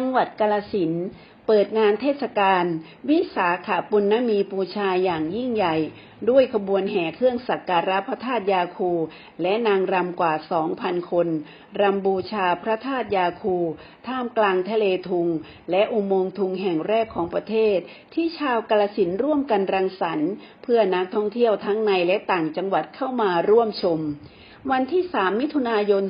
จังหวัดกาลสินเปิดงานเทศกาลวิสาขบุญนมีปูชาอย่างยิ่งใหญ่ ด้วยขบวนแห่เครื่องสักการะพระธาตุยาคู และนางรำกว่า 2,000 คนรำบูชาพระธาตุยาคู ท่ามกลางทะเลทุง และอุโมงค์ทุงแห่งแรกของประเทศ ที่ชาวกาลสินร่วมกันรังสรรค์เพื่อนักท่องเที่ยวทั้งในและต่างจังหวัดเข้ามาร่วมชมวันที่ 3 มิถุนายน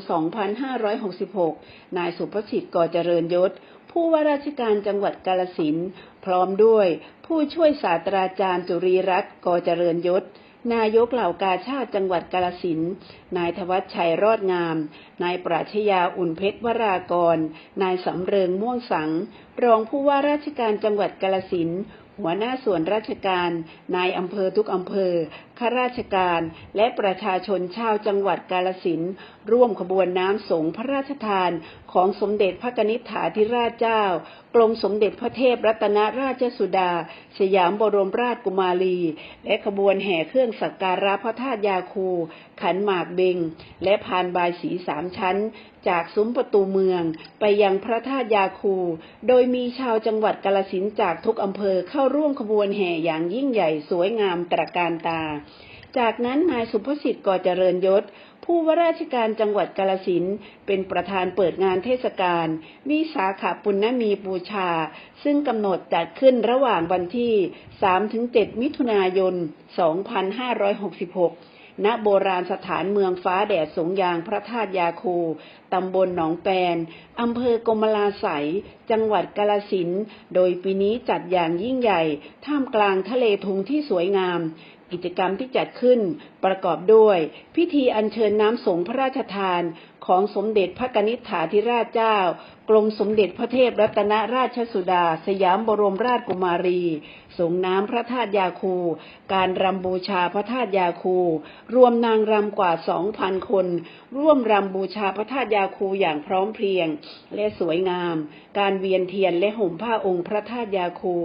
2566 นายสุภสิทธิ์ก่อเจริญยศ ผู้ว่าราชการจังหวัดกาลสินพร้อมด้วย ผู้ช่วยศาสตราจารย์จุรีรัตน์ก่อเจริญยศ นายกเหล่ากาชาติจังหวัดกาลสินนายธวัชชัยรอดงาม นายปราชญาอุ่นเพชรวรากร นายสำเริงม่วงสัง รองผู้ว่าราชการจังหวัดกาลสินหัวหน้าส่วนราชการ นายอำเภอทุกอำเภอ ข้าราชการและประชาชนชาวจังหวัดกาลสินร่วมขบวนน้ำสงฆ์พระราชทานของสมเด็จพระกนิษฐาธิราชเจ้า กรมสมเด็จพระเทพรัตนราชสุดา สยามบรมราชกุมารี และขบวนแห่เครื่องสักการะพระธาตุยาคู ขันหมากเบง และพานบายสีสามชั้น จากซุ้มประตูเมือง ไปยังพระธาตุยาคู โดยมีชาวจังหวัดกาลสินจากทุกอำเภอเข้าร่วมขบวนแห่อย่างยิ่งใหญ่สวยงามตระการตา จากนั้นนายสุภสิทธิ์ก่อเจริญยศ ผู้ว่าราชการจังหวัดกาลสินเป็นประธานเปิดงานเทศกาลวิสาขปุณณมีบูชา ซึ่งกำหนดจัดขึ้นระหว่างวันที่ 3-7 มิถุนายน 2566ณโบราณสถานเมืองฟ้าแดดสงยางพระธาตุยาคู ตำบลหนองแปน อำเภอกมลาไสยจังหวัดกาลสิน โดยปีนี้จัดอย่างยิ่งใหญ่ ท่ามกลางทะเลทุงที่สวยงาม กิจกรรมที่จัดขึ้นประกอบด้วย พิธีอัญเชิญน้ำสงฆ์พระราชทานของสมเด็จพระกนิษฐาธิราชเจ้า กรมสมเด็จพระเทพรัตนราชสุดา สยามบรมราชกุมารี สงน้ำพระธาตุยาคู การรำบูชาพระธาตุยาคู รวมนางรำกว่า 2,000 คน ร่วมรำบูชาพระธาตุยาคูอย่างพร้อมเพรียง และสวยงาม การเวียนเทียนและห่มผ้าองค์พระธาตุยาคู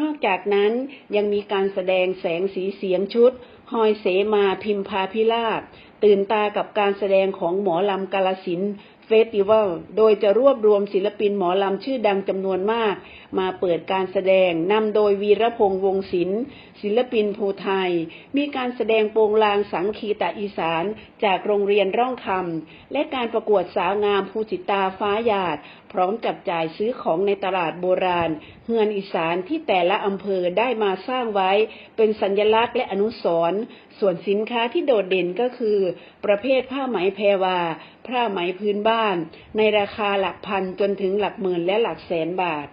นอกจากนั้นยังมีการแสดงแสงสีเสียงชุด หอยเสมาพิมพาพิลาบ ตื่นตากับการแสดงของหมอลำกาลสิน เฟสติวัล โดยจะรวบรวมศิลปินหมอลำชื่อดังจำนวนมาก มาเปิดการแสดงนำโดยวีรพงษ์วงศิลป์ศิลปินภูไทย มีการแสดงโปรงลางสังคีตะอีสาน จากโรงเรียนร่องคำและการประกวดสาวงามภูสิตาฟ้าหยาด พร้อมจับจ่ายซื้อของในตลาดโบราณ เฮือนอีสานที่แต่ละอำเภอได้มาสร้างไว้ เป็นสัญลักษณ์และอนุสรณ์ส่วนสินค้าที่โดดเด่นก็คือ ประเภทผ้าไหมแพรวาผ้าไหมพื้นบ้าน ในราคาหลักพันจนถึงหลักหมื่นและหลักแสนบาท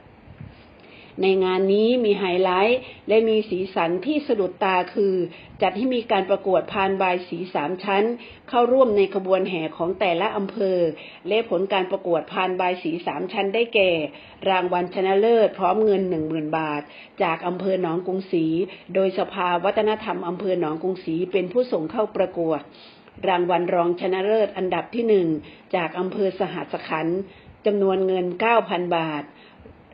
ในงานนี้มีไฮไลท์และมีสีสันที่สะดุดตาคือ จัดให้มีการประกวดพานบายสีสามชั้น เข้าร่วมในขบวนแห่ของแต่ละอำเภอ และผลการประกวดพานบายสีสามชั้นได้แก่ รางวัลชนะเลิศพร้อมเงินหนึ่งหมื่นบาท จากอำเภอหนองกรุงศรีโดยสภาวัฒนธรรมอำเภอหนองกรุงศรีเป็นผู้ส่งเข้าประกวด รางวัลรองชนะเลิศอันดับที่หนึ่งจากอำเภอสหัสขันธ์จำนวนเงิน 9,000 บาท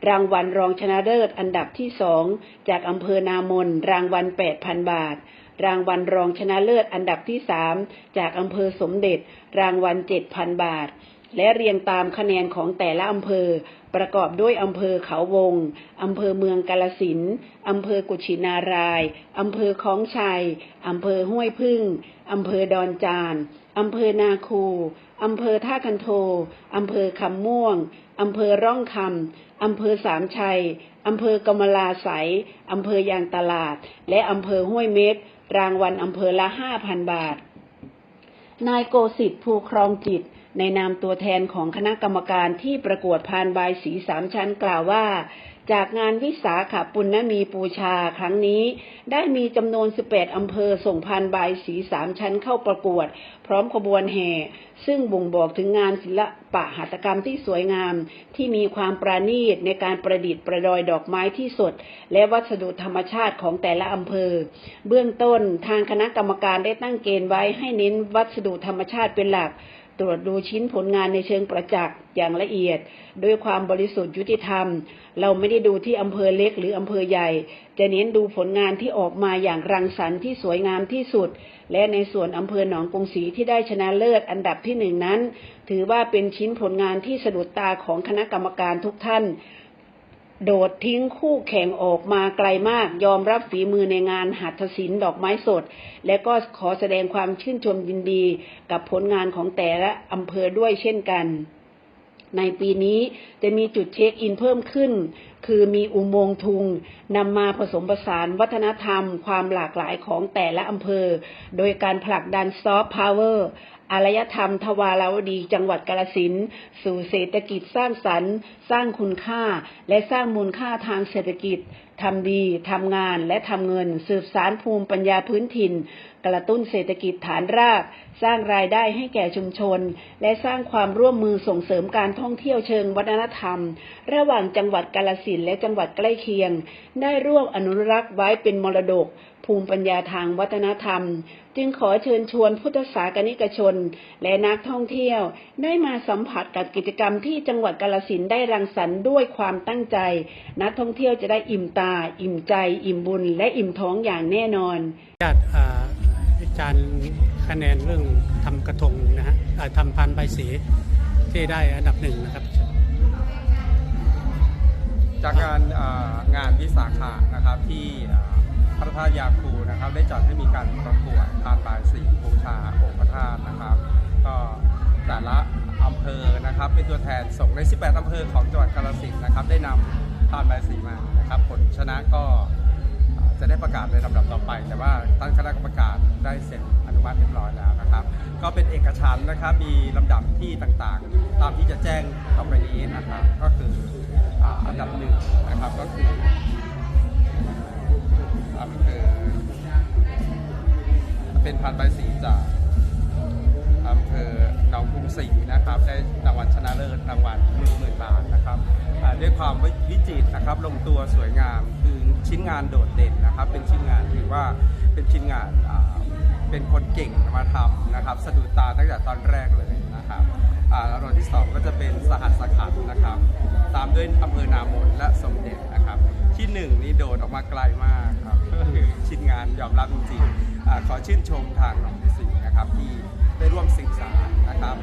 รางวัลรองชนะเลิศอันดับที่สองจากอำเภอนามน รางวัล 8,000 บาท รางวัลรองชนะเลิศอันดับที่สามจากอำเภอสมเด็จ รางวัล 7,000 บาท และเรียงตามคะแนนของแต่ละอำเภอ ประกอบด้วยอำเภอเขาวง อำเภอเมืองกาลสินอำเภอกุชินาราย อำเภอคลองชัย อำเภอห้วยพึ่ง อำเภอดอนจานอำเภอนาคู อำเภอท่าคันโท อำเภอคำม่วง อำเภอร่องคำ อำเภอสามชัย อำเภอกมลาไสยอำเภอยางตลาด และอำเภอห้วยเม็ด รางวัลอำเภอละห้าพันบาท นายโกสิทธิ์ภูครองจิต ในนามตัวแทนของคณะกรรมการที่ประกวดพานบายสีสามชั้นกล่าวว่า จากงานวิสาขปุณณมีปูชาครั้งนี้ ได้มีจำนวน 18 อำเภอส่งพานบายสีสามชั้นเข้าประกวด พร้อมขบวนแห่ ซึ่งบ่งบอกถึงงานศิลปะหัตถกรรมที่สวยงาม ที่มีความประณีตในการประดิษฐ์ประดอยดอกไม้ที่สด และวัสดุธรรมชาติของแต่ละอำเภอ เบื้องต้นทางคณะกรรมการได้ตั้งเกณฑ์ไว้ให้เน้นวัสดุธรรมชาติเป็นหลัก ตรวจดูชิ้นผลงานในเชิงประจักษ์อย่างละเอียด ด้วยความบริสุทธิ์ยุติธรรม เราไม่ได้ดูที่อำเภอเล็กหรืออำเภอใหญ่ จะเน้นดูผลงานที่ออกมาอย่างรังสรรค์ที่สวยงามที่สุด และในส่วนอำเภอหนองกรุงศรีที่ได้ชนะเลิศอันดับที่หนึ่งนั้น ถือว่าเป็นชิ้นผลงานที่สะดุดตาของคณะกรรมการทุกท่าน โดดทิ้งคู่แข่งออกมาไกลมาก ยอมรับฝีมือในงานหัตถศิลป์ดอกไม้สด และก็ขอแสดงความชื่นชมยินดีกับผลงานของแต่ละอำเภอด้วยเช่นกัน ในปีนี้จะมีจุดเช็คอินเพิ่มขึ้น คือมีอุโมงค์ทุงนำมาผสมผสานวัฒนธรรม ความหลากหลายของแต่ละอำเภอ โดยการผลักดันซอฟต์พาวเวอร์อารยธรรมทวาราวดีจังหวัดกาลสินสู่เศรษฐกิจสร้างสรรค์ สร้างคุณค่า และสร้างมูลค่าทางเศรษฐกิจ ทำดีทำงานและทำเงิน สืบสารภูมิปัญญาพื้นถิ่น กระตุ้นเศรษฐกิจฐานราก สร้างรายได้ให้แก่ชุมชน และสร้างความร่วมมือส่งเสริมการท่องเที่ยวเชิงวัฒนธรรม ระหว่างจังหวัดกาลสินและจังหวัดใกล้เคียง ได้ร่วมอนุรักษ์ไว้เป็นมรดก ภูมิปัญญาทางวัฒนธรรม จึงขอเชิญชวนพุทธศาสนิกชน และนักท่องเที่ยวได้มาสัมผัสกับกิจกรรมที่จังหวัดกาลสินธุ์ได้รังสรรค์ด้วยความตั้งใจ นักท่องเที่ยวจะได้อิ่มตา อิ่มใจ อิ่มบุญ และอิ่มท้องอย่างแน่นอนญาติอ่าอาจารย์คะแนนเรื่องทำกระทงนะฮะอ่าทำพันใบสีที่ได้อันดับหนึ่งนะครับจากงานอ่างานวิสาขะนะครับที่อ่า พระธาตุยาคูนะครับ ได้จัดให้มีการประกวดทานบายสีบูชาองค์พระธาตุนะครับ ก็แต่ละอำเภอนะครับเป็นตัวแทนส่งใน 18 อำเภอของจังหวัดกาฬสินธุ์นะครับ ได้นำทานบายสีมานะครับผลชนะก็จะได้ประกาศในลำดับต่อไป แต่ว่าตั้งคณะกรรมการได้เซ็นอนุมัติเรียบร้อยแล้วนะครับ ก็เป็นเอกฉันนะครับมีลำดับที่ต่างๆ ตามที่จะแจ้งต่อไปนี้นะครับ ก็คืออันดับหนึ่งนะครับก็คือ อำเภอเป็นพันใบสีจากอำเภอหนองกรุงศรีนะครับ ได้รางวัลชนะเลิศรางวัลหนึ่งหมื่นบาทนะครับด้วยความวิจิตรนะครับลงตัวสวยงามคือชิ้นงานโดดเด่นนะครับ เป็นชิ้นงานถือว่าเป็นชิ้นงานเป็นคนเก่งมาทำนะครับสะดุดตาตั้งแต่ตอนแรกเลยนะครับรางวัลที่2ก็จะเป็นสหัสขันนะครับ ตามด้วยอำเภอนามนและสมเด็จนะครับ ที่1นี่โดดออกมาไกลมาก คือชิ้นงานยอมรับจริงๆขอชื่นชมทางหนองสีนะครับที่ได้ร่วมศึกษานะครับ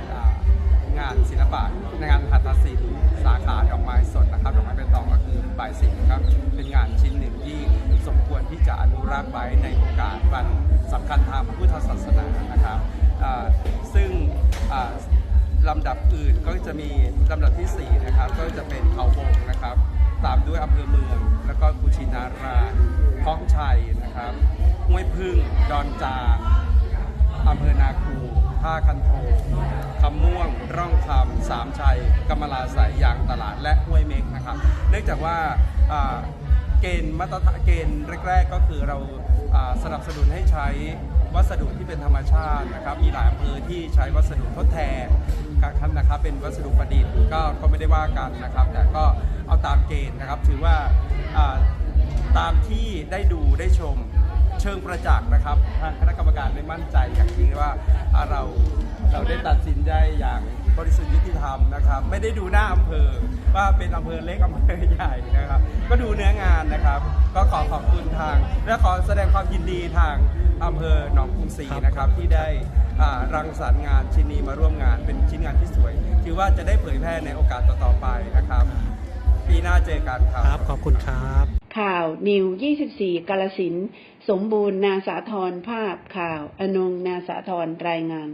งานศิลปะงานหัตถศิลป์สาขาดอกไม้สดนะครับดอกไม้เป็นตองก็คือใบายสีครับเป็นงานชิ้นหนึ่งที่สมควรที่จะอนุรักษ์ไว้ในโอกาสวันสำคัญทางพระพุทธศาสนานะครับซึ่งลำดับอื่นก็จะมีลำดับที่4นะครับก็จะเป็นเขาวงนะครับตามด้วยอำเภอเมืองแล้วก็กุชินารา คล้องชัยนะครับห้วยพึ่ง ดอนจานอำเภอนาคู ท่าคันโทคำม่วง ร่องคำสามชัยกำมะลาสายยางตลาดและห้วยเมกนะครับ เนื่องจากว่าเกณฑ์มาตรฐานเกณฑ์แรก ๆ ก็คือเราสนับสนุนให้ใช้วัสดุที่เป็นธรรมชาตินะครับ มีหลายอำเภอที่ใช้วัสดุทดแทนกันนะครับ เป็นวัสดุประดิษฐ์ก็ก็ไม่ได้ว่ากันนะครับ แต่ก็เอาตามเกณฑ์นะครับ ถือว่า ตามที่ได้ดูได้ชมเชิงประจักษ์นะครับทางคณะกรรมการได้มั่นใจอย่างยิ่งว่าเราเราได้ตัดสินได้อย่างบริสุทธิ์ยุติธรรมนะครับ ไม่ได้ดูหน้าอำเภอว่าเป็นอำเภอเล็กอำเภอใหญ่นะครับ ก็ดูเนื้องานนะครับ ก็ขอขอบคุณทาง และขอแสดงความยินดีทางอำเภอหนองกรุงศรีนะครับ ที่ได้รังสรรค์งานชิ้นนี้มาร่วมงานเป็นชิ้นงานที่สวยถือว่าจะได้เผยแพร่ในโอกาสต่อๆไปนะครับ ปีหน้าเจอกันครับ ขอบคุณครับ นิว 24 กาลสิน สมบูรณ์นาสาธรภาพข่าว อนงนาสาธรรายงาน